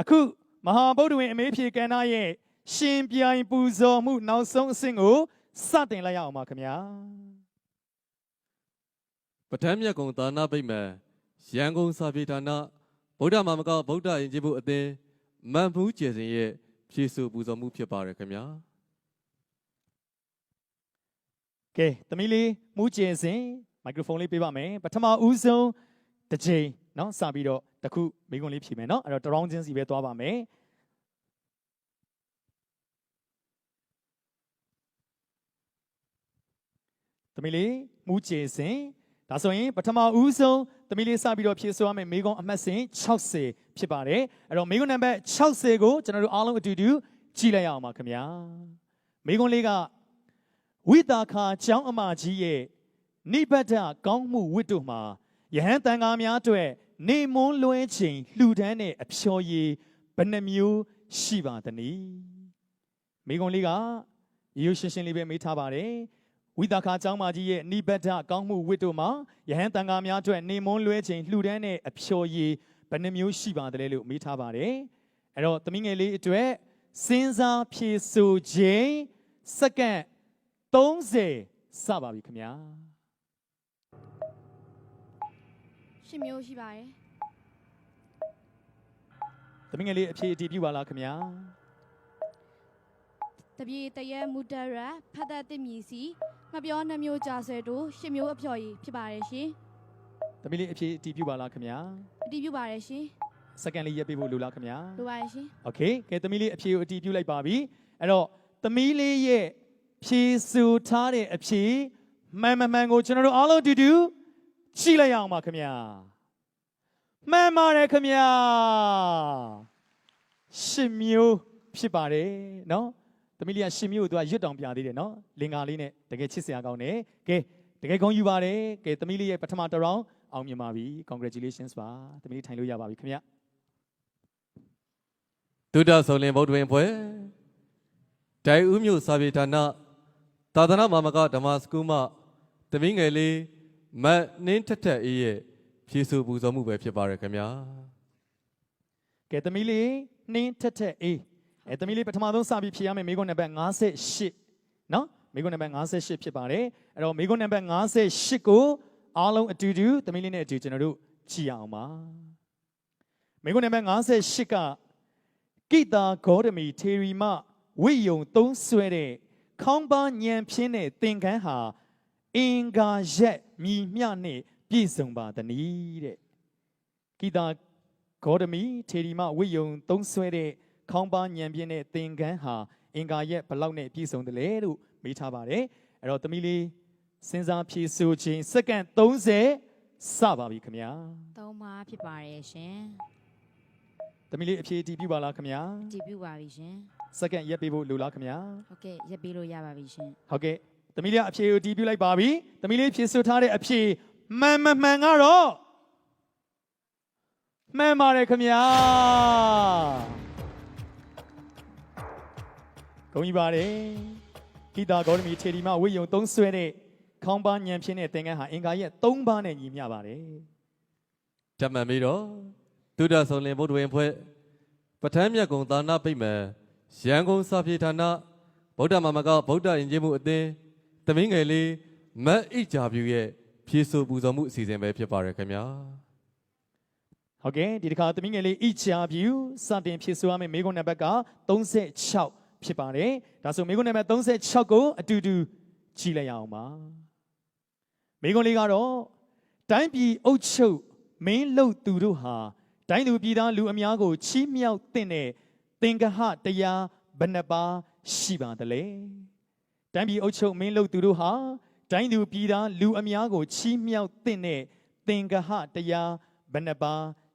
အခုမဟာဗုဒ္ဓဝင်အမေဖြေကန္နာရဲ့ရှင်ပြိုင်ပူဇော်မှုနောက်ဆုံးအဆင့်ကိုစတင်လိုက်ရအောင်ပါခင်ဗျာပဋ္ဌာန်းမြတ်ကုံသာနာပိတ်မယ်ရန်ကုန်စာပေဌာနဗုဒ္ဓမာမကဗုဒ္ဓယဉ်ကျေးမှုအသင်းမန်ဖူးကျေစဉ်ရဲ့ဖြည့်ဆို့ပူဇော်မှုဖြစ်ပါတယ်ခင်ဗျာကဲသမီးလေးမူးကျင်စဉ်မိုက်ခရိုဖုန်းလေးပေးပါမယ်ပထမဦးဆုံးတစ်ချိန် နော်စပြီးတော့တခုမိကွန်းလေးဖြေမယ်နော်အဲ့တော့တရောင်းချင်းစီပဲသွားပါမယ်သမီးလေးမူးချေစဉ်ဒါဆိုရင်ပထမဦးဆုံးသမီးလေးစပြီးတော့ဖြည့်ဆိုရမယ်မိကွန်းအမှတ်စဉ်60ဖြစ်ပါတယ်အဲ့တော့မိကွန်းနံပါတ်60ကိုကျွန်တော်တို့အားလုံးအတူတူကြည့်လိုက်အောင်ပါခင်ဗျာမိကွန်းလေးကဝိတာခာကျောင်းအမကြီးရဲ့နိဗ္ဗာဒကောင်းမှုဝိတ္တုမှာယဟန်တန်ဃာများအတွက် နေမွန်းလွှဲချိန်လှူဒန်းတဲ့အဖျော်ရည်ဘယ်နှမျိုးရှိပါသနည်းမိကွန်လေးကရိုးရှင်းရှင်းလေးပဲမေးထားပါတယ်ဝိတာခာကျောင်းမကြီးရဲ့နိဗ္ဗတကောင်းမှုဝတ္တုမှာယဟန်တန်ဃာများအတွက်နေမွန်းလွှဲချိန်လှူဒန်းတဲ့အဖျော်ရည်ဘယ်နှမျိုးရှိပါသလဲလို့မေးထားပါတယ်အဲ့တော့သမီးငယ်လေးအတွက်စဉ်းစားဖြေဆိုခြင်းစက္ကန့်30စပါပြီခင်ဗျာ ရှင်မျိုးရှိပါတယ် သမီးငယ်လေးအဖြေအတည်ပြုပါလားခင်ဗျာ တပြေတရဲမူတရဖတ်တတ်တမြည်စီငပြောနှမျိုးကြာဆဲတို့ရှင်မျိုးအဖျော်ရည်ဖြစ်ပါတယ်ရှင် သမီးလေးအဖြေအတည်ပြုပါလားခင်ဗျာ အတည်ပြုပါတယ်ရှင် စက္ကန့်လေးရပ်ပေးဖို့လိုလားခင်ဗျာ လိုပါတယ်ရှင် โอเคကဲသမီးလေးအဖြေကိုအတည်ပြုလိုက်ပါပြီအဲ့တော့သမီးလေးရဲ့ဖြေဆိုထားတဲ့အဖြေမှန်မမှန်ကိုကျွန်တော်တို့အားလုံးအတူတူ ကြည့်လိုက်အောင်ပါခင်ဗျာမှန်ပါတယ်ခင်ဗျာရှင်မျိုးဖြစ်ပါတယ်နော်သမီးလေးကရှင်မျိုးကိုသူကရွတ်တောင်ပြသေးတယ်နော်လင်္ကာလေးနဲ့တကယ်ချစ်စရာကောင်းတယ်ကဲတကယ်ကောင်းယူပါတယ်ကဲသမီးလေးရဲ့ပထမတရောင်းအောင်မြင်ပါပြီ congratulations ပါသမီးလေးထိုင်လို့ရပါပြီခင်ဗျာဒုဒဆုံလင်ဗုဒ္ဓဝင်ဖွဲ့ဒိုင်ဦးမြို့စာပေဌာနသာသနာ့မာမကဓမ္မစကူးမှသမီးငယ်လေး မတ်နှင်းထက်ထက်အေးရဲ့ဖြည့်ဆို့ပူဇော်မှုပဲဖြစ်ပါတယ်ခင်ဗျာကဲသမီးလေးနှင်းထက်ထက်အေးအဲသမီးလေးပထမဆုံးစပြီးဖြေရမယ်မိခွန်းနံပါတ်58နော်မိခွန်းနံပါတ်58ဖြစ်ပါတယ်အဲ့တော့မိခွန်းနံပါတ်58ကိုအားလုံးအတူတူသမီးလေးနဲ့အတူကျွန်တော်တို့ကြည့်ရအောင်ပါမိခွန်းနံပါတ်58ကကိတာဂေါတမီထေရီမဝိယုံသုံးဆွဲတဲ့ခေါင်းပါညံပြင်းတဲ့သင်္ကန်းဟာ အင်္ဂါရက်မြည်မြနဲ့ပြည့်စုံပါသနည်းတဲ့ကိတာဂေါတမီထေရီမဝိယုံသုံးဆွဲတဲ့ခေါင်းပါညံပြင်းတဲ့သင်္ကန်းဟာအင်္ဂါရက်ဘလောက်နဲ့ပြည့်စုံတယ်လဲလို့မေးထားပါတယ်အဲ့တော့သမီးလေးစဉ်းစားဖြေဆိုခြင်းစက္ကန့်30စပါပြီခင်ဗျာသုံးပါဖြစ်ပါတယ်ရှင်သမီးလေးအဖြေအတည်ပြုပါလားခင်ဗျာအတည်ပြုပါပြီရှင်စက္ကန့်ရက်ပေးဖို့လိုလားခင်ဗျာဟုတ်ကဲ့ရက်ပေးလို့ရပါပြီရှင်ဟုတ်ကဲ့ သမီးလေးကအဖြေကိုအတည်ပြုလိုက်ပါပြီသမီးလေးဖြေဆိုထားတဲ့အဖြေမှန်မမှန်ကတော့မှန်ပါတယ်ခင်ဗျာဂုဏ်ယူပါတယ်ဂီတာဂေါတမီထေရီမဝိယုံသုံးဆွဲတဲ့ခေါင်းပါညံပြင်းတဲ့သင်္ကန်းဟာအင်္ဂါရဲ့၃ပါးနဲ့ညီမျှပါတယ်ဓမ္မမီတော့ဒုဒဆုံလင်ဗုဒ္ဓဝင်ဖွဲ့ပဋ္ဌာန်းမြတ်ကုံသာနာပိတ်မယ်ရန်ကုန်စာပေဌာနဗုဒ္ဓမာမကဗုဒ္ဓယဉ်ကျေးမှုအသင်း တမင်းငယ်လေးမတ်ဣဂျာဗျူရဲ့ဖြည့်ဆို့ပူဇော်မှုအစီအစဉ်ပဲဖြစ်ပါတယ်ခင်ဗျာဟုတ်ကဲ့ဒီတစ်ခါသမီးငယ်လေး each of you စတင်ဖြည့်ဆိုရမယ့်မိကုန်းနံပါတ်က36ဖြစ်ပါတယ်ဒါဆိုမိကုန်းနံပါတ်36ကိုအတူတူကြည့်လိုက်ရအောင်ပါမိကုန်းလေးကတော့တိုင်းပြည်အုပ်ချုပ်မင်းလုတ်သူတို့ဟာတိုင်းသူပြည်သားလူအများကိုချီးမြှောက်တဲ့သင်္ကဟတရားဘယ်နှပါရှိပါသလဲ တိုင်းပြည်အုပ်ချုပ်မင်းလုတ်သူတို့ဟာတိုင်းသူပြည်သားလူအများကိုချီးမြှောက်တဲ့သင်္ကဟတရားဘယ်နှပါ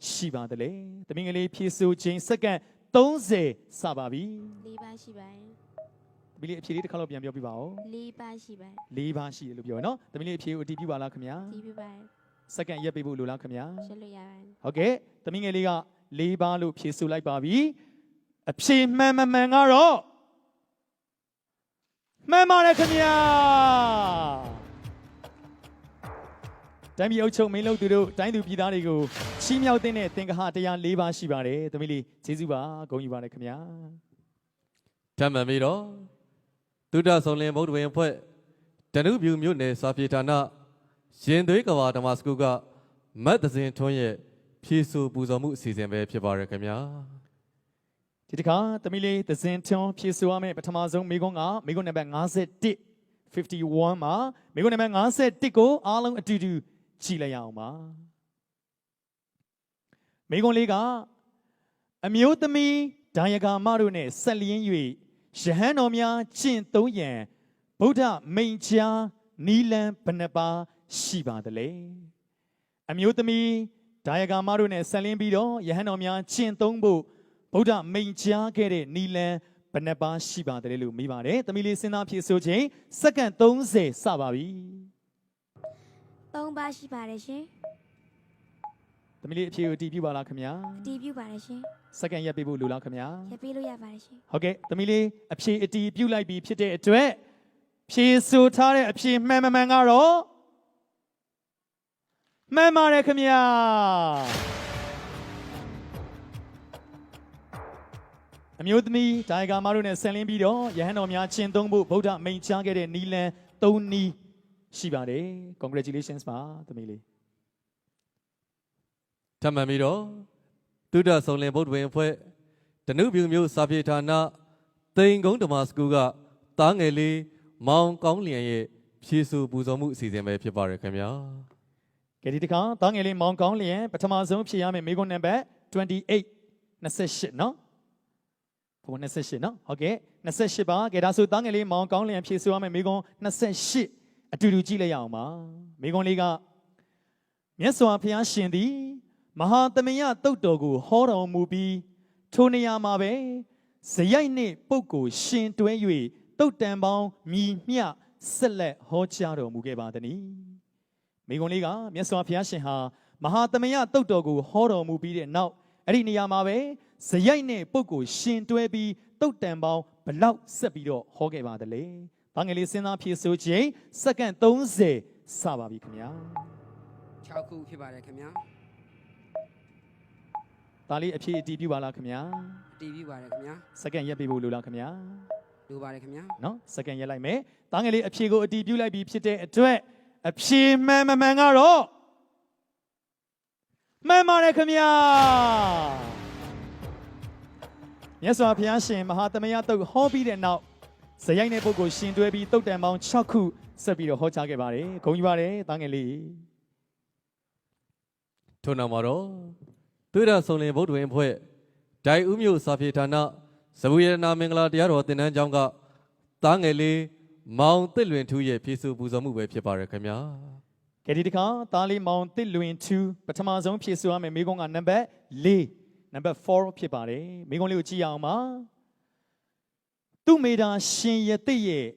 ရှိပါသလဲ။တမင်ကလေးဖြည့်ဆို့ခြင်းစက္ကန့်30စပါပြီလေးပါရှိပါတယ်။တမင်လေးအဖြေလေးတစ်ခါတော့ပြန်ပြောပြပါဦးလေးပါရှိပါတယ်။၄ပါရှိတယ်လို့ပြောရနော်။တမင်လေးအဖြေကိုအတည်ပြုပါလားခင်ဗျာအတည်ပြုပါတယ်။စက္ကန့်ရက်ပေးဖို့လိုလားခင်ဗျာရှင်းလို့ရပါတယ်။ဟုတ်ကဲ့။တမင်ငယ်လေးက၄ပါလို့ဖြေဆို့လိုက်ပါပြီ။အဖြေမှန်မမှန်ကတော့ မှန်ပါတယ်ခင်ဗျာ။တိုင်းပြည်အုပ်ချုပ်မင်းလုပ်သူတို့တိုင်းသူပြည်သားတွေကိုချီးမြှောက်တဲ့သင်္ကဟတရား၄ပါးရှိပါတယ်သမီးလေးကျေးဇူးပါဂုဏ်ယူပါတယ်ခင်ဗျာဓမ္မမီတော်သုဒ္ဓဆုံးလင်ဗုဒ္ဓဝင်အဖွဲ့တနုပြူမြို့နယ်စာပြေဌာနရင်သွေးကဘာဓမ္မစကူကမတ်သဇင်ထွန်းရဲ့ဖြည့်ဆို့ပူဇော်မှုအစီအစဉ်ပဲဖြစ်ပါရခင်ဗျာ ဒီတစ်ခါသမီးလေးသဇင်ထွန်းဖြည့်ဆို့ရမယ့်ပထမဆုံးမိကုန်းကမိကုန်းနံပါတ်51 51မှာမိကုန်းနံပါတ်51ကိုအားလုံးအတူတူကြည့်လိုက်ရအောင်ပါမိကုန်းလေးကအမျိုးသမီးဒါယကာမတို့နဲ့ဆက်လျင်း၍ယဟန်တော်များကျင့်သုံးရန်ဗုဒ္ဓမိန်ချာနီလန်ဘယ်နှပါရှိပါသလဲအမျိုးသမီးဒါယကာမတို့နဲ့ဆက်လျင်းပြီးတော့ယဟန်တော်များကျင့်သုံးဖို့ ဗုဒ္ဓမိန်ချာခဲ့တဲ့နီလန်ဘယ်နှပါရှိပါသလဲလို့မေးပါတယ်သမီးလေးစဉ်းစားဖြေဆိုခြင်းစက္ကန့်30စပါပြီသုံးပါရှိပါတယ်ရှင်သမီးလေးအဖြေကိုတည်ပြုပါလားခင်ဗျာအတီးပြုပါတယ်ရှင်စက္ကန့်ရက်ပေးဖို့လိုလားခင်ဗျာရပေးလို့ရပါတယ်ရှင်ဟုတ်ကဲ့သမီးလေးအဖြေအတီးပြုလိုက်ပြီးဖြစ်တဲ့အတွက်ဖြေဆိုထားတဲ့အဖြေမှန်မမှန်ကတော့မှန်ပါတယ်ခင်ဗျာ အမျိုးသမီးဒါယကာမတို့နဲ့ဆန်လင်းပြီးတော့ယဟန်တော်များချင်းသုံးဖို့ဗုဒ္ဓမိန်ချခဲ့တဲ့နီလန်၃နီးရှိပါတယ် congratulations ပါသမီးလေးဓမ္မမီတော်သုဒ္ဓဆုံးလင်ဗုဒ္ဓဝင်အဖွဲ့တနုပြူမြို့စာပြေဌာနတိန်ကုန်းဓမ္မစကူကတားငယ်လေးမောင်ကောင်းလျံရဲ့ဖြည့်ဆို့ပူဇော်မှုအစီအစဉ်ပဲဖြစ်ပါရခင်ဗျာကဲဒီတစ်ခါတားငယ်လေးမောင်ကောင်းလျင်ပထမဆုံးဖြေရမယ့်မိကုန်းနံပါတ်28 28နော် ဘုံ28နော်ဟုတ်ကဲ့28ပါကဲဒါဆိုတားငယ်လေးမောင်ကောင်းလျင်ဖြေဆိုရမယ့်မိကုန်း28အတူတူကြည့်လိုက်ရအောင်ပါမိကုန်းလေးကမြတ်စွာဘုရားရှင်သည်မဟာသမယတုတ်တော်ကိုဟောတော်မူပြီးထိုနေရာမှာပဲဇယိုက်နှင့်ပုပ်ကိုရှင်တွဲ၍တုတ်တန်ပေါင်းမြည်မျှဆက်လက်ဟောကြားတော်မူခဲ့ပါသည်။မိဂုံလေးကမြတ်စွာဘုရားရှင်ဟာမဟာသမယတုတ်တော်ကိုဟောတော်မူပြီးတဲ့နောက်အဲ့ဒီနေရာမှာပဲ ဇယိုက်နဲ့ပုပ်ကိုရှင်တွဲပြီးတုတ်တန်ပေါင်းဘလောက်ဆက်ပြီးတော့ဟောခဲ့ပါသလဲ။ဘာငယ်လေးစဉ်းစားဖြေဆိုခြင်းစက္ကန့်30စပါပြီခင်ဗျာ6ခုဖြစ်ပါတယ်ခင်ဗျာ။ဒါလေးအဖြေအတီးပြပါလားခင်ဗျာအတီးပြပါတယ်ခင်ဗျာ။စက္ကန့်ရက်ပေးဖို့လိုလားခင်ဗျာလိုပါတယ်ခင်ဗျာ။နော်စက္ကန့်ရက်လိုက်မယ်။ဒါငယ်လေးအဖြေကိုအတီးပြုလိုက်ပြီးဖြစ်တဲ့အတွက်အဖြေမှန်မမှန်ကတော့မှန်ပါတယ်ခင်ဗျာ မြတ်စွာဘုရားရှင်မဟာသမယတုတ်ဟောပြီးတဲ့နောက်ဇယိုက်တဲ့ပုဂ္ဂိုလ်ရှင်တွဲပြီးတုတ်တန်ပေါင်း6ခုဆက်ပြီးတော့ဟောကြားခဲ့ပါတယ်ဂုဏ်ယူပါတယ်တာငယ်လေးထို့နောက်မှာတော့သုဒ္ဓဆုံးလင်ဗုဒ္ဓဝင်အဖွဲ့ဒိုင်ဦးမြို့စာပြေဌာနဇဗူရနာမင်္ဂလာတရားတော်သင်တန်းကျောင်းကတားငယ်လေးမောင်တစ်လွင်ထူးရဲ့ဖြည့်ဆို့ပူဇော်မှုပဲဖြစ်ပါရခင်ဗျာကဲဒီတစ်ခါသားလေးမောင်တစ်လွင်2ပထမဆုံးဖြည့်ဆိုရမယ်မိကုန်းကနံပါတ်4 နံပါတ်4ဖြစ်ပါတယ်မိကုန်းလေးကိုကြည့်ရအောင်ပါသူမေတာရှင်ယတိရဲ့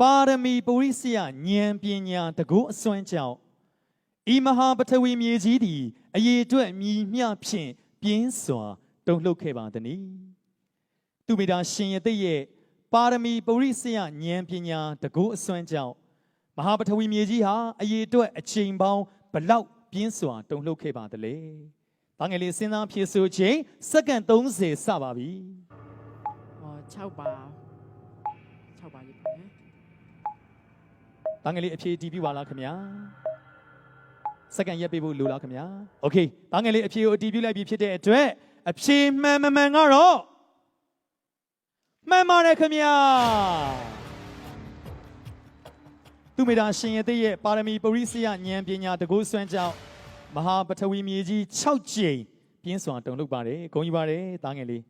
ပါရမီပုရိစယဉာဏ်ပညာတကုအစွမ်းကြောင့်ဤမဟာပထဝီမြေကြီးသည်အရေးအတွက်မြည်မျှဖြင့်ပြင်းစွာတုန်လှုပ်ခဲ့ပါသည်။သူမေတာရှင်ယတိရဲ့ပါရမီပုရိစယဉာဏ်ပညာတကုအစွမ်းကြောင့်မဟာပထဝီမြေကြီးဟာအရေးအတွက်အချိန်ပေါင်းဘလောက်ပြင်းစွာတုန်လှုပ်ခဲ့ပါသလဲ။ ဘာငယ်လေးစဉ်းစားဖြေဆိုခြင်းစက္ကန့်30စပါပြီဟော6ပါ6ပါပြီပေါ့နော်။ဘာငယ်လေးအဖြေတည်ပြပါလားခင်ဗျာ။စက္ကန့်ရက်ပေးဖို့လိုလားခင်ဗျာ။ Okay ။ဘာငယ်လေးအဖြေကိုအတည်ပြုလိုက်ပြီဖြစ်တဲ့အတွက်အဖြေမှန်မမှန်ကတော့မှန်ပါတယ်ခင်ဗျာ။သူမေတာရှင်ရတဲ့ရဲ့ပါရမီပရိစယဉာဏ်ပညာတကုစွမ်းကြောင့် မဟာပထဝီမြေကြီး6ကြိမ်ပြင်းစွာတုန်လှုပ်ပါတယ်ဂုဏ်ယူပါတယ်တားငယ်လေး